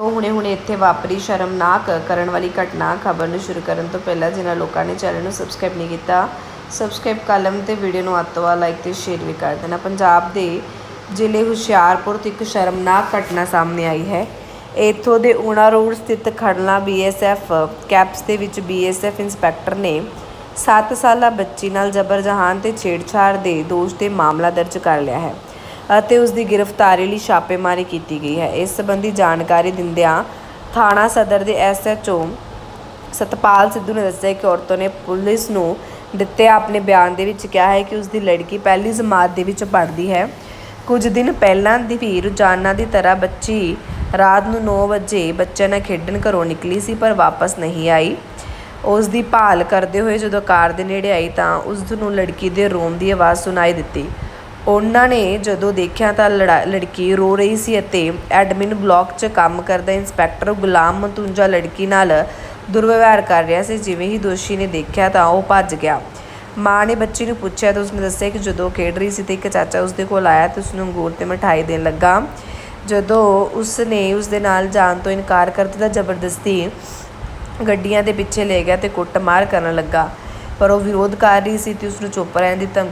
ਉਹ ਹੁਣੇ-ਹੁਣੇ ਇੱਥੇ ਵਾਪਰੀ, ਸ਼ਰਮਨਾਕ ਕਰਨ ਵਾਲੀ ਘਟਨਾ ਖਬਰ ਨੂੰ ਸ਼ੁਰੂ ਕਰਨ ਤੋਂ ਪਹਿਲਾਂ ਜਿਨ੍ਹਾਂ ਲੋਕਾਂ ਨੇ ਚੈਨਲ ਨੂੰ ਸਬਸਕ੍ਰਾਈਬ ਨਹੀਂ ਕੀਤਾ, ਸਬਸਕ੍ਰਾਈਬ ਕਲਮ ਤੇ ਵੀਡੀਓ ਨੂੰ ਅੱਧ ਤੋਂ ਵੱਧ ਲਾਈਕ ਤੇ ਸ਼ੇਅਰ ਵੀ ਕਰ ਦੇਣਾ। ਪੰਜਾਬ ਦੇ ਜ਼ਿਲ੍ਹੇ ਹੁਸ਼ਿਆਰਪੁਰ ਤੋਂ ਇੱਕ ਸ਼ਰਮਨਾਕ ਘਟਨਾ ਸਾਹਮਣੇ ਆਈ ਹੈ। ਇੱਥੋਂ ਦੇ ਊਣਾ ਰੋਡ ਸਥਿਤ ਖੜਨਾ ਬੀਐਸਐਫ ਕੈਂਪਸ ਦੇ ਵਿੱਚ ਬੀਐਸਐਫ ਇੰਸਪੈਕਟਰ ਨੇ 7 ਸਾਲਾ ਬੱਚੀ ਨਾਲ ਜਬਰ ਜਹਾਨ ਤੇ ਛੇੜਛਾੜ ਦੇ ਦੋਸ਼ ਤੇ ਮਾਮਲਾ ਦਰਜ ਕਰ ਲਿਆ ਹੈ। ਅਤੇ ਉਸ ਦੀ ਗ੍ਰਿਫਤਾਰੀ ਲਈ ਛਾਪੇਮਾਰੀ ਕੀਤੀ ਗਈ ਹੈ। ਇਸ ਸੰਬੰਧੀ ਜਾਣਕਾਰੀ ਦਿੰਦਿਆਂ ਥਾਣਾ ਸਦਰ ਦੇ ਐਸਐਚਓ ਸਤਪਾਲ ਸਿੱਧੂ ਨੇ ਦੱਸਿਆ ਕਿ ਔਰਤੋਂ ਨੇ ਪੁਲਿਸ ਨੂੰ ਦਿੱਤੇ ਆਪਣੇ ਬਿਆਨ ਦੇ ਵਿੱਚ ਕਿਹਾ ਹੈ ਕਿ ਉਸ ਦੀ ਲੜਕੀ ਪਹਿਲੀ ਜਮਾਤ ਦੇ ਵਿੱਚ ਪੜ੍ਹਦੀ ਹੈ। ਕੁਝ ਦਿਨ ਪਹਿਲਾਂ ਦੀ ਵੀ ਰੋਜ਼ਾਨਾ ਦੀ ਤਰ੍ਹਾਂ ਬੱਚੀ ਰਾਤ ਨੂੰ 9 ਵਜੇ ਬੱਚਿਆਂ ਨਾਲ ਖੇਡਣ ਘਰੋਂ ਨਿਕਲੀ ਸੀ, ਪਰ ਵਾਪਸ ਨਹੀਂ ਆਈ। ਉਸ ਦੀ ਭਾਲ ਕਰਦੇ ਹੋਏ ਜਦੋਂ ਕਾਰ ਦੇ ਨੇੜੇ ਆਈ ਤਾਂ ਉਸ ਨੂੰ ਲੜਕੀ ਦੇ ਰੋਣ ਦੀ ਆਵਾਜ਼ ਸੁਣਾਈ ਦਿੱਤੀ। ਉਹਨਾਂ ਨੇ ਜਦੋਂ ਦੇਖਿਆ ਤਾਂ ਲੜਾ- ਲੜਕੀ ਰੋ ਰਹੀ ਸੀ ਅਤੇ ਐਡਮਿਨ ਬਲਾਕ 'ਚ ਕੰਮ ਕਰਦਾ ਇੰਸਪੈਕਟਰ ਗੁਲਾਮ ਮਤੂੰਜਾ ਲੜਕੀ ਨਾਲ ਦੁਰਵਿਵਹਾਰ ਕਰ ਰਿਹਾ ਸੀ। ਜਿਵੇਂ ਹੀ ਦੋਸ਼ੀ ਨੇ ਦੇਖਿਆ ਤਾਂ ਉਹ ਭੱਜ ਗਿਆ। ਮਾਂ ਨੇ ਬੱਚੀ ਨੂੰ ਪੁੱਛਿਆ ਤਾਂ ਉਸਨੇ ਦੱਸਿਆ ਕਿ ਜਦੋਂ ਉਹ ਖੇਡ ਰਹੀ ਸੀ ਤੇ ਇੱਕ ਚਾਚਾ ਉਸਦੇ ਕੋਲ ਆਇਆ ਤੇ ਉਸਨੂੰ ਅੰਗੂਰ ਤੇ ਮਠਾਈ ਦੇਣ ਲੱਗਾ। ਜਦੋਂ ਉਸਨੇ ਉਸਦੇ ਨਾਲ ਜਾਣ ਤੋਂ ਇਨਕਾਰ ਕਰ ਦਿੱਤਾ, ਜ਼ਬਰਦਸਤੀ ਗੱਡੀਆਂ ਦੇ ਪਿੱਛੇ ਲੈ ਗਿਆ ਤੇ ਕੁੱਟਮਾਰ ਕਰਨ ਲੱਗਾ। ਪਰ ਉਹ ਵਿਰੋਧ ਕਰ ਰਹੀ ਸੀ ਤੇ ਉਸਨੂੰ ਚੁੱਪ ਰਹਿਣ ਦੀ ਧਮਕੀ